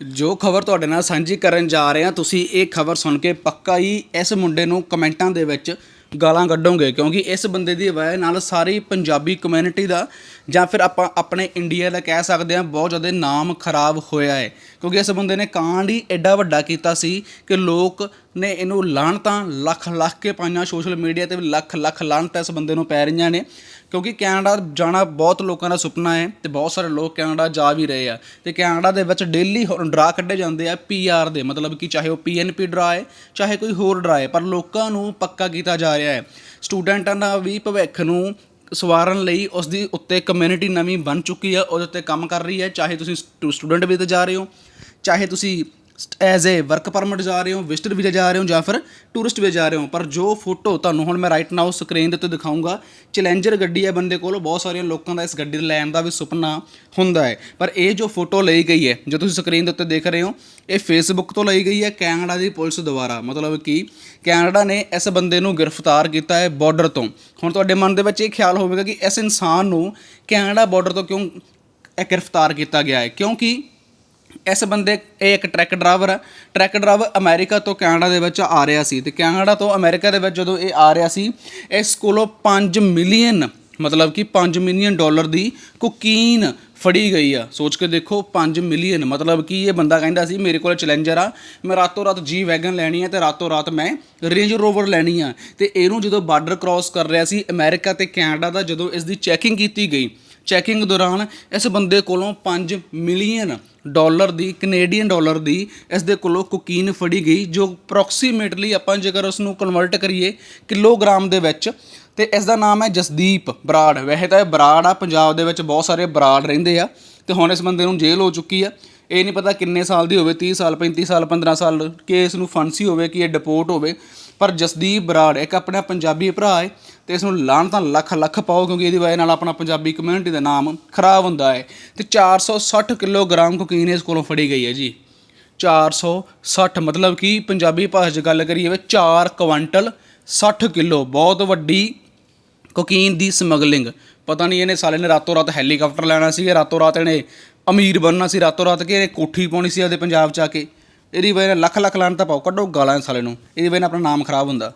ਜੋ ਖਬਰ ਤੁਹਾਡੇ ਨਾਲ ਸਾਂਝੀ ਕਰਨ ਜਾ ਰਹੇ ਹਾਂ, ਤੁਸੀਂ ਇਹ ਖਬਰ ਸੁਣ ਕੇ ਪੱਕਾ ਹੀ ਇਸ ਮੁੰਡੇ ਨੂੰ ਕਮੈਂਟਾਂ ਦੇ ਵਿੱਚ ਗਾਲਾਂ ਕੱਢੋਗੇ, ਕਿਉਂਕਿ ਇਸ ਬੰਦੇ ਦੀ ਵਜ੍ਹਾ ਨਾਲ ਸਾਰੀ ਪੰਜਾਬੀ ਕਮਿਊਨਿਟੀ ਦਾ ਜਾਂ ਫਿਰ ਆਪਾਂ ਆਪਣੇ ਇੰਡੀਆ ਦਾ ਕਹਿ ਸਕਦੇ ਹਾਂ, ਬਹੁਤ ਜ਼ਿਆਦਾ ਨਾਮ ਖਰਾਬ ਹੋਇਆ ਹੈ। ਕਿਉਂਕਿ ਇਸ ਬੰਦੇ ਨੇ ਕਾਂਡ ਹੀ ਐਡਾ ਵੱਡਾ ਕੀਤਾ ਸੀ ਕਿ ਲੋਕ ਨੇ ਇਹਨੂੰ ਲਾਹਣਤਾਂ ਲੱਖ ਲੱਖ ਕੇ ਪਾਈਆਂ ਸੋਸ਼ਲ ਮੀਡੀਆ ਤੇ ਵੀ ਲੱਖ ਲੱਖ ਲਾਹਣਤਾਂ ਇਸ ਬੰਦੇ ਨੂੰ ਪੈ ਰਹੀਆਂ ਨੇ। ਕਿਉਂਕਿ ਕੈਨੇਡਾ ਜਾਣਾ ਬਹੁਤ ਲੋਕਾਂ ਦਾ ਸੁਪਨਾ ਹੈ ਤੇ ਬਹੁਤ ਸਾਰੇ ਲੋਕ ਕੈਨੇਡਾ ਜਾ ਵੀ ਰਹੇ ਆ। ਤੇ ਕੈਨੇਡਾ ਦੇ ਵਿੱਚ ਡੇਲੀ ਡਰਾ ਕੱਢੇ ਜਾਂਦੇ ਆ ਪੀਆਰ ਦੇ, ਮਤਲਬ ਕਿ ਚਾਹੇ ਉਹ ਪੀਐਨਪੀ ਡਰਾ ਹੈ, ਚਾਹੇ ਕੋਈ ਹੋਰ ਡਰਾ ਹੈ, ਪਰ ਲੋਕਾਂ ਨੂੰ ਪੱਕਾ ਕੀਤਾ ਜਾ ਰਿਹਾ ਹੈ। ਸਟੂਡੈਂਟਾਂ ਦਾ ਵੀ ਭਵਿੱਖ ਨੂੰ ਸਵਾਰਨ ਲਈ ਉਸ ਦੀ ਉੱਤੇ ਕਮਿਊਨਿਟੀ ਨਵੀਂ ਬਣ ਚੁੱਕੀ ਹੈ ਉਹਦੇ ਉੱਤੇ ਕੰਮ ਕਰ ਰਹੀ ਹੈ, ਚਾਹੇ ਤੁਸੀਂ ਸਟੂਡੈਂਟ ਵੀ ਤੇ ਜਾ ਰਹੇ ਹੋ, ਚਾਹੇ ਤੁਸੀਂ ਐਜ਼ ਏ ਵਰਕ ਪਰਮਿਟ ਜਾ ਰਹੇ ਹੋ ਵਿਜ਼ਟਰ ਵੀਜ਼ਾ ਜਾ ਰਹੇ ਹੋ ਜਾਂ ਫਿਰ ਟੂਰਿਸਟ ਵੀਜ਼ਾ ਜਾ ਰਹੇ ਹੋ। ਪਰ ਜੋ ਫੋਟੋ ਤੁਹਾਨੂੰ ਹੁਣ ਮੈਂ ਰਾਈਟ ਨਾਓ ਸਕਰੀਨ ਦੇ ਉੱਤੇ ਦਿਖਾਉਂਗਾ ਚੈਲੰਜਰ ਗੱਡੀ ਹੈ ਬੰਦੇ ਕੋਲ, ਬਹੁਤ ਸਾਰੀਆਂ ਲੋਕਾਂ ਦਾ ਇਸ ਗੱਡੀ ਲੈਣ ਦਾ ਵੀ ਸੁਪਨਾ ਹੁੰਦਾ ਹੈ। ਪਰ ਇਹ ਜੋ ਫੋਟੋ ਲਈ ਗਈ ਹੈ, ਜੋ ਤੁਸੀਂ ਸਕਰੀਨ ਦੇ ਉੱਤੇ ਦੇਖ ਰਹੇ ਹੋ, ਇਹ ਫੇਸਬੁੱਕ ਤੋਂ ਲਈ ਗਈ ਹੈ ਕੈਨੇਡਾ ਦੀ ਪੁਲਿਸ ਦੁਆਰਾ। ਮਤਲਬ ਕਿ ਕੈਨੇਡਾ ਨੇ ਇਸ ਬੰਦੇ ਨੂੰ ਗ੍ਰਿਫਤਾਰ ਕੀਤਾ ਹੈ ਬਾਰਡਰ ਤੋਂ। ਹੁਣ ਤੁਹਾਡੇ ਮਨ ਦੇ ਵਿੱਚ ਇਹ ਖਿਆਲ ਹੋਵੇਗਾ ਕਿ ਇਸ ਇਨਸਾਨ ਨੂੰ ਕੈਨੇਡਾ ਬਾਰਡਰ ਤੋਂ ਕਿਉਂ ਗ੍ਰਿਫਤਾਰ ਕੀਤਾ ਗਿਆ ਹੈ? ਕਿਉਂਕਿ ਇਸ ਬੰਦੇ, ਇਹ ਇੱਕ ਟਰੱਕ ਡਰਾਈਵਰ ਆ। ਟਰੱਕ ਡਰਾਈਵਰ ਅਮਰੀਕਾ ਤੋਂ ਕੈਨੇਡਾ ਦੇ ਵਿੱਚ ਆ ਰਿਹਾ ਸੀ ਤੇ ਕੈਨੇਡਾ ਤੋਂ ਅਮਰੀਕਾ ਦੇ ਵਿੱਚ ਜਦੋਂ ਇਹ ਆ ਰਿਹਾ ਸੀ ਇਸ ਕੋਲੋਂ 5 ਮਿਲੀਅਨ, ਮਤਲਬ ਕਿ 5 ਮਿਲੀਅਨ ਡਾਲਰ ਦੀ ਕੋਕੀਨ ਫੜੀ ਗਈ ਆ। ਸੋਚ ਕੇ ਦੇਖੋ 5 ਮਿਲੀਅਨ, ਮਤਲਬ ਕਿ ਇਹ ਬੰਦਾ ਕਹਿੰਦਾ ਸੀ, ਮੇਰੇ ਕੋਲ ਚੈਲੰਜਰ ਆ, ਮੈਂ ਰਾਤੋਂ ਰਾਤ ਜੀ ਵੈਗਨ ਲੈਣੀ ਆ ਤੇ ਰਾਤੋਂ ਰਾਤ ਮੈਂ ਰੇਂਜ ਰੋਵਰ ਲੈਣੀ ਆ। ਤੇ ਇਹਨੂੰ ਜਦੋਂ ਬਾਰਡਰ ਕ੍ਰਾਸ ਕਰ ਰਿਹਾ ਸੀ, ਅਮਰੀਕਾ ਤੇ ਕੈਨੇਡਾ ਦਾ ਜਦੋਂ ਇਸ ਦੀ ਚੈਕਿੰਗ ਕੀਤੀ ਗਈ ਚੈਕਿੰਗ ਦੌਰਾਨ ਇਸ ਬੰਦੇ ਕੋਲੋਂ 5 ਮਿਲੀਅਨ ਡਾਲਰ ਦੀ ਕੈਨੇਡੀਅਨ ਡਾਲਰ ਦੀ ਇਸ ਦੇ ਕੋਲੋਂ ਕੋਕੀਨ ਫੜੀ ਗਈ, ਜੋ ਅਪਰੋਕਸੀਮੇਟਲੀ ਆਪਾਂ ਜੇਕਰ ਉਸ ਨੂੰ ਕਨਵਰਟ ਕਰੀਏ ਕਿਲੋਗ੍ਰਾਮ ਦੇ ਵਿੱਚ, ਤੇ ਇਸ ਦਾ ਨਾਮ ਹੈ ਜਸਦੀਪ ਬਰਾੜ। ਵੈਸੇ ਤਾਂ ਇਹ ਬਰਾੜ ਆ, ਪੰਜਾਬ ਦੇ ਵਿੱਚ ਬਹੁਤ ਸਾਰੇ ਬਰਾੜ ਰਹਿੰਦੇ ਆ, ਤੇ ਹੁਣ ਇਸ ਬੰਦੇ ਨੂੰ ਜੇਲ੍ਹ ਹੋ ਚੁੱਕੀ ਆ। ਇਹ ਨਹੀਂ ਪਤਾ ਕਿੰਨੇ ਸਾਲ ਦੀ ਹੋਵੇ 30 ਸਾਲ 35 ਸਾਲ 15 ਸਾਲ, ਕੇਸ ਨੂੰ ਫਾਂਸੀ ਹੋਵੇ ਕਿ ਇਹ ਡਿਪੋਰਟ ਹੋਵੇ। ਪਰ ਜਸਦੀਪ ਬਰਾੜ, ਇੱਕ ਆਪਣਾ ਪੰਜਾਬੀ ਭਰਾ ਹੈ ਤੇ ਇਸ ਨੂੰ ਲਾਹਣ ਤਾਂ ਲੱਖ ਲੱਖ ਪਾਓ ਕਿਉਂਕਿ ਇਹਦੀ ਵਜ੍ਹਾ ਨਾਲ ਆਪਣਾ ਪੰਜਾਬੀ ਕਮਿਊਨਿਟੀ ਦਾ ਨਾਮ ਖਰਾਬ ਹੁੰਦਾ ਹੈ। ਤੇ 460 ਕਿਲੋਗ੍ਰਾਮ ਕੋਕੀਨ ਇਸ ਕੋਲੋਂ ਫੜੀ ਗਈ ਹੈ ਜੀ। 460 ਮਤਲਬ ਕਿ ਪੰਜਾਬੀ ਭਾਸ਼ਾ 'ਚ ਗੱਲ ਕਰੀਏ ਵੇ 4 ਕੁਇੰਟਲ 60 ਕਿਲੋ, ਬਹੁਤ ਵੱਡੀ ਕੋਕੀਨ ਦੀ ਸਮਗਲਿੰਗ। ਪਤਾ ਨਹੀਂ ਇਹਨੇ ਸਾਲੇ ਨੇ ਰਾਤੋਂ ਰਾਤ ਹੈਲੀਕਾਪਟਰ ਲੈਣਾ ਸੀ, ਰਾਤੋਂ ਰਾਤ ਇਹਨੇ ਅਮੀਰ ਬਣਨਾ ਸੀ, ਰਾਤੋਂ ਰਾਤ ਕਿ ਇਹਨੇ ਕੋਠੀ ਪਾਉਣੀ ਸੀ ਆਪਦੇ ਪੰਜਾਬ ਚ ਆ ਕੇ। ਇਹਦੀ ਵਜ੍ਹਾ ਨਾਲ ਲੱਖ ਲੱਖ ਲਾਣ ਤਾਂ ਪਾਓ, ਕੱਢੋ ਗਾਲਾਂ ਇਸ ਸਾਲੇ ਨੂੰ। ਇਹਦੀ ਵਜ੍ਹਾ ਨਾਲ ਆਪਣਾ ਨਾਮ ਖਰਾਬ ਹੁੰਦਾ।